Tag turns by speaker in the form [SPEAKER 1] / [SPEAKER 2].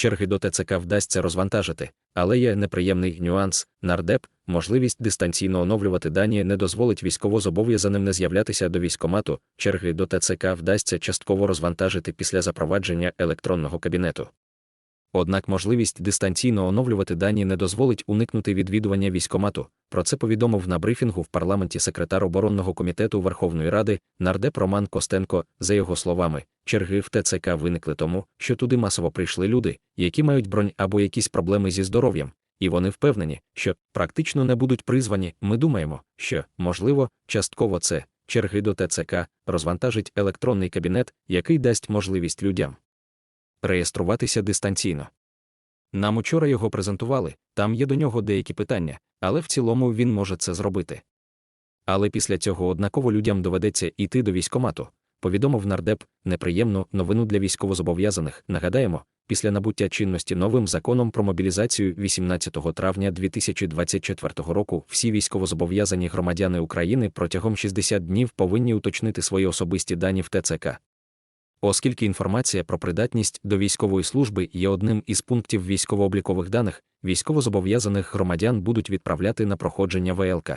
[SPEAKER 1] черги до ТЦК вдасться розвантажити, але є неприємний нюанс. Нардеп, можливість дистанційно оновлювати дані не дозволить військовозобов'язаним не з'являтися до військомату, черги до ТЦК вдасться частково розвантажити після запровадження електронного кабінету. Однак можливість дистанційно оновлювати дані не дозволить уникнути відвідування військомату. Про це повідомив на брифінгу в парламенті секретар оборонного комітету Верховної Ради нардеп Роман Костенко. За його словами, черги в ТЦК виникли тому, що туди масово прийшли люди, які мають бронь або якісь проблеми зі здоров'ям, і вони впевнені, що практично не будуть призвані. Ми думаємо, що, можливо, частково це черги до ТЦК розвантажить електронний кабінет, який дасть можливість людям реєструватися дистанційно. Нам учора його презентували, там є до нього деякі питання, але в цілому він може це зробити. Але після цього однаково людям доведеться йти до військомату, повідомив нардеп неприємну новину для військовозобов'язаних. Нагадаємо, після набуття чинності новим законом про мобілізацію 18 травня 2024 року всі військовозобов'язані громадяни України протягом 60 днів повинні уточнити свої особисті дані в ТЦК. Оскільки інформація про придатність до військової служби є одним із пунктів військово-облікових даних, військовозобов'язаних громадян будуть відправляти на проходження ВЛК.